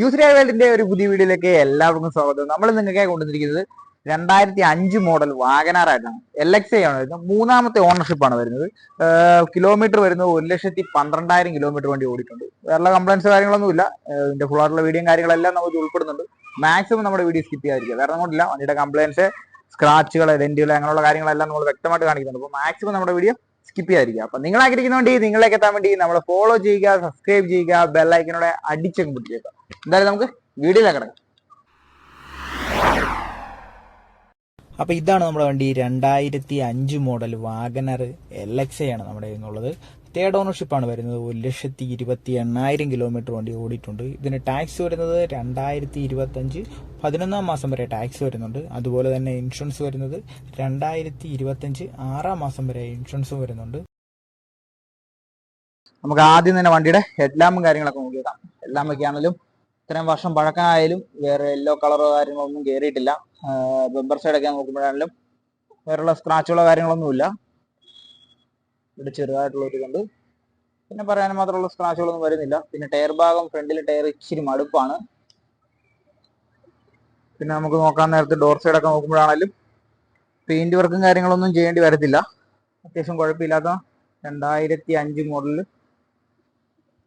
Used വേൾഡിന്റെ ഒരു പുതിയ വീഡിയോയിലേക്ക് എല്ലാവർക്കും സ്വാഗതം. നമ്മൾ നിങ്ങൾക്ക് കൊണ്ടുവന്നിരിക്കുന്നത് രണ്ടായിരത്തി അഞ്ച് മോഡൽ വാഗനാറായിട്ടാണ് എൽ എക്സ് ഐ ആണ് വരുന്നത്. മൂന്നാമത്തെ ഓണർഷിപ്പ് ആണ് വരുന്നത്. കിലോമീറ്റർ വരുന്നത് ഒരു ലക്ഷത്തി പന്ത്രണ്ടായിരം കിലോമീറ്റർ വണ്ടി ഓടിയിട്ടുണ്ട്. വേറെ കംപ്ലൈൻസ് കാര്യങ്ങളൊന്നും ഇല്ല ഇതിന്റെ ഫുൾ ആയിട്ടുള്ള വീഡിയോയും കാര്യങ്ങളെല്ലാം നമുക്ക് ഉൾപ്പെടുന്നുണ്ട്. മാക്സിമം നമ്മുടെ വീഡിയോ സ്കിപ്പ് ചെയ്യാതിരിക്കുക. വേറെ കൊണ്ടില്ല വണ്ടിയുടെ കംപ്ലൈൻസ് സ്ക്രാച്ചുകൾ ഡെന്റുകൾ അങ്ങനെയുള്ള കാര്യങ്ങളെല്ലാം നമ്മൾ വ്യക്തമായിട്ട് കാണിക്കുന്നുണ്ട്. അപ്പോൾ മാക്സിമം നമ്മുടെ വീഡിയോ സ്കിപ്പ് ചെയ്യാതിരിക്കുക. അപ്പൊ നിങ്ങൾ ആഗ്രഹിക്കുന്ന നിങ്ങളേക്ക് എത്താൻ വേണ്ടി നമ്മൾ ഫോളോ ചെയ്യുക സബ്സ്ക്രൈബ് ചെയ്യുക ബെല്ലൈക്കനോടെ അടിച്ചങ്ങ് പിടിച്ചേക്കുക എന്തായാലും നമുക്ക് വീഡിയോയിലേക്ക് കിടക്കാം. അപ്പോൾ ഇതാണ് നമ്മുടെ വണ്ടി. രണ്ടായിരത്തി അഞ്ച് മോഡൽ വാഗനർ എൽ എക്സ് ആണ് നമ്മുടെ കയ്യിലുള്ളത് തേർഡ് ഓണർഷിപ്പാണ് വരുന്നത്. ഒരു ലക്ഷത്തി ഇരുപത്തി എണ്ണായിരം കിലോമീറ്റർ വണ്ടി ഓടിയിട്ടുണ്ട്. ഇതിന് ടാക്സ് വരുന്നത് രണ്ടായിരത്തി ഇരുപത്തഞ്ച് പതിനൊന്നാം മാസം വരെ ടാക്സ് വരുന്നുണ്ട്. അതുപോലെ തന്നെ ഇൻഷുറൻസ് വരുന്നത് രണ്ടായിരത്തി ഇരുപത്തഞ്ച് ആറാം മാസം വരെ ഇൻഷുറൻസും വരുന്നുണ്ട്. നമുക്ക് ആദ്യം തന്നെ വണ്ടിയുടെ ഹെഡ്ലാമ്പും കാര്യങ്ങളൊക്കെ നോക്കിയേക്കാം ഒക്കെ ആണെങ്കിലും ഇത്രയും വർഷം പഴക്കമായാലും വേറെ യെല്ലോ കളറോ കാര്യങ്ങളൊന്നും കയറിയിട്ടില്ല ബെമ്പർ സൈഡൊക്കെ നോക്കുമ്പോഴാണെങ്കിലും വേറെയുള്ള സ്ക്രാച്ചുകളോ കാര്യങ്ങളൊന്നുമില്ല. ഇവിടെ ചെറുതായിട്ടുള്ള ഒരു ഇതുണ്ട്. പിന്നെ പറയാൻ മാത്രമുള്ള സ്ക്രാച്ചുകളൊന്നും വരുന്നില്ല. പിന്നെ ടയർ ഭാഗം ഫ്രണ്ടിലെ ടയർ ഇച്ചിരി മടുപ്പാണ്. പിന്നെ നമുക്ക് നോക്കാൻ നേരത്തെ ഡോർ സൈഡ് ഒക്കെ നോക്കുമ്പോഴാണെങ്കിലും പെയിന്റ് വർക്കും കാര്യങ്ങളൊന്നും ചെയ്യേണ്ടി വരത്തില്ല. അത്യാവശ്യം കുഴപ്പമില്ലാത്ത രണ്ടായിരത്തി അഞ്ച് മോഡലിൽ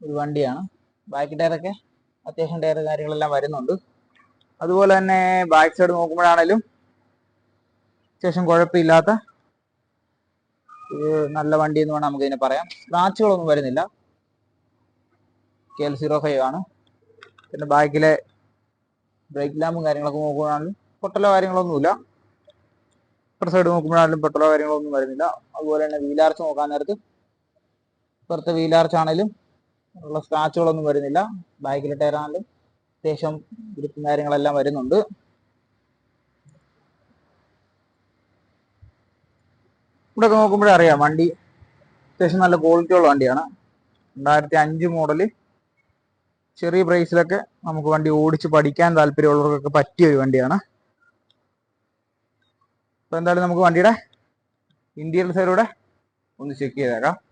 ഒരു വണ്ടിയാണ്. ബാക്ക് ടയറൊക്കെ അത്യാവശ്യം ടയർ കാര്യങ്ങളെല്ലാം വരുന്നുണ്ട്. അതുപോലെ തന്നെ ബാക്ക് സൈഡ് നോക്കുമ്പോഴാണേലും അത്യാവശ്യം കുഴപ്പമില്ലാത്ത ഒരു നല്ല വണ്ടി എന്ന് വേണം നമുക്ക് ഇതിനെ പറയാം. സ്ക്രാച്ചുകളൊന്നും വരുന്നില്ല. കെ എൽ സീറോ ഫൈവ് ആണ്. പിന്നെ ബാക്കിലെ ബ്രേക്ക് ലാമ്പും കാര്യങ്ങളൊക്കെ നോക്കുകയാണെങ്കിലും പൊട്ടലോ കാര്യങ്ങളൊന്നുമില്ല. ഇപ്പുറ സൈഡ് നോക്കുമ്പോഴാണെങ്കിലും പൊട്ടലോ കാര്യങ്ങളൊന്നും വരുന്നില്ല. അതുപോലെ തന്നെ വീലാർച്ച് നോക്കാൻ നേരത്ത് ഇപ്പുറത്തെ വീലാർച്ച് ആണെങ്കിലും ഉള്ള സ്ക്രാച്ചുകളൊന്നും വരുന്നില്ല. ബാക്കിലെ ടയറാണെങ്കിലും അത്യാവശ്യം ഗ്രിപ്പും കാര്യങ്ങളെല്ലാം വരുന്നുണ്ട്. ഇവിടെ നോക്കുമ്പോഴേ അറിയാം. വണ്ടി അത്യാവശ്യം നല്ല ക്വാളിറ്റി ഉള്ള വണ്ടിയാണ്. രണ്ടായിരത്തി അഞ്ച് മോഡൽ ചെറിയ പ്രൈസിലൊക്കെ നമുക്ക് വണ്ടി ഓടിച്ച് പഠിക്കാൻ താല്പര്യമുള്ളവർക്കൊക്കെ പറ്റിയ ഒരു വണ്ടിയാണ്. അപ്പൊ എന്തായാലും നമുക്ക് വണ്ടിയുടെ ഇന്ത്യൻ സൈഡിലൂടെ ഒന്ന് ചെക്ക് ചെയ്തേക്കാം.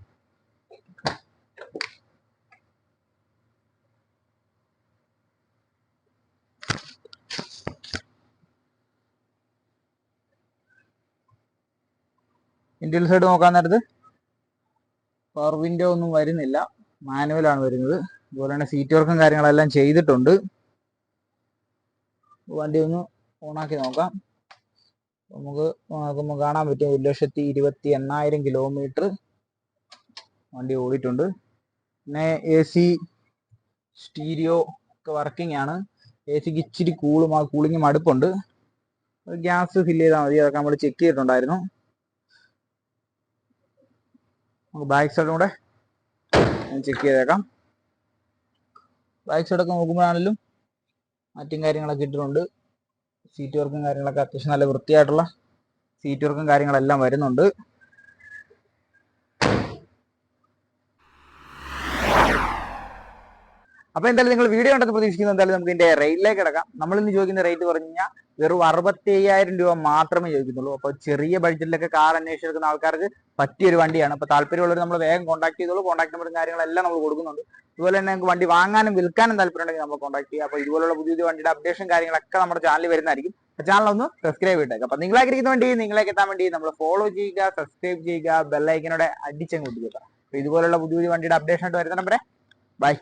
ഇന്ത്യൻ സൈഡ് നോക്കാൻ നേരത്ത് പവർ വിൻഡോ ഒന്നും വരുന്നില്ല. മാനുവൽ ആണ് വരുന്നത്. അതുപോലെ തന്നെ സീറ്റ് വർക്കും കാര്യങ്ങളെല്ലാം ചെയ്തിട്ടുണ്ട്. വണ്ടി ഒന്ന് ഓണാക്കി നോക്കാം. നമുക്ക് നോക്കുമ്പോൾ കാണാൻ പറ്റും ഒരു ലക്ഷത്തി ഇരുപത്തി എണ്ണായിരം കിലോമീറ്റർ വണ്ടി ഓടിയിട്ടുണ്ട്. പിന്നെ എ സി സ്റ്റീരിയോ ഒക്കെ വർക്കിംഗ് ആണ്. എ സിക്ക് ഇച്ചിരി കൂളും ആ കൂളിങ്ങും മടുപ്പുണ്ട് ഗ്യാസ് ഫില്ല് ചെയ്താൽ മതി. അതൊക്കെ നമ്മൾ ചെക്ക് ചെയ്തിട്ടുണ്ടായിരുന്നു. നമുക്ക് ബാക്ക് സൈഡും കൂടെ ചെക്ക് ചെയ്തേക്കാം. ബാക്ക് സൈഡൊക്കെ നോക്കുമ്പോഴാണെങ്കിലും മറ്റും കാര്യങ്ങളൊക്കെ ഇട്ടിട്ടുണ്ട്. സീറ്റ് വർക്കും കാര്യങ്ങളൊക്കെ അത്യാവശ്യം നല്ല വൃത്തിയായിട്ടുള്ള സീറ്റ് വർക്കും കാര്യങ്ങളെല്ലാം വരുന്നുണ്ട്. അപ്പൊ എന്തായാലും നിങ്ങൾ വീഡിയോ കണ്ടെന്ന് പ്രതീക്ഷിക്കുന്നത് എന്തായാലും നമുക്ക് ഇതിന്റെ റേറ്റിലേക്ക് കിടക്കാം. നമ്മൾ ഇന്ന് ചോദിക്കുന്ന റേറ്റ് പറഞ്ഞു കഴിഞ്ഞാൽ വെറും അറുപത്തി അയ്യായിരം രൂപ മാത്രമേ ചോദിക്കുന്നുള്ളൂ. അപ്പൊ ചെറിയ ബഡ്ജറ്റിലൊക്കെ കാർ അന്വേഷിച്ചെടുക്കുന്ന ആൾക്കാർക്ക് പറ്റിയ ഒരു വണ്ടിയാണ്. അപ്പൊ താല്പര്യമുള്ളവർ നമ്മൾ വേഗം കോൺടാക്ട് ചെയ്തോളൂ. കോൺടാക്ട് നമ്പറും കാര്യങ്ങളെല്ലാം നമ്മൾ കൊടുക്കുന്നുണ്ട്. അതുപോലെ തന്നെ നിങ്ങൾക്ക് വണ്ടി വാങ്ങാനും വിൽക്കാനും താല്പര്യമുണ്ടെങ്കിൽ നമ്മൾ കോൺടാക്ട് ചെയ്യുക അപ്പൊ ഇതുപോലുള്ള പുതിയ പുതിയ വണ്ടിയുടെ അപ്ഡേഷൻ കാര്യങ്ങളൊക്കെ നമ്മുടെ ചാനലിൽ വരുന്നതായിരിക്കും. ചാനൽ ഒന്ന് സബ്സ്ക്രൈബ് ചെയ്തേക്കാം അപ്പൊ നിങ്ങളാഗ്രഹിക്കുന്ന വേണ്ടി നിങ്ങളേക്ക് എത്താൻ വേണ്ടി നമ്മൾ ഫോളോ ചെയ്യുക സബ്സ്ക്രൈബ് ചെയ്യുക ബെല്ലൈക്കനോടെ അടിച്ചങ്ങ് കൊടുക്കുക അപ്പൊ ഇതുപോലുള്ള പുതിയ പുതിയ വണ്ടിയുടെ അപ്ഡേഷൻ ആയിട്ട് വരുന്ന നമ്പറെ ബൈ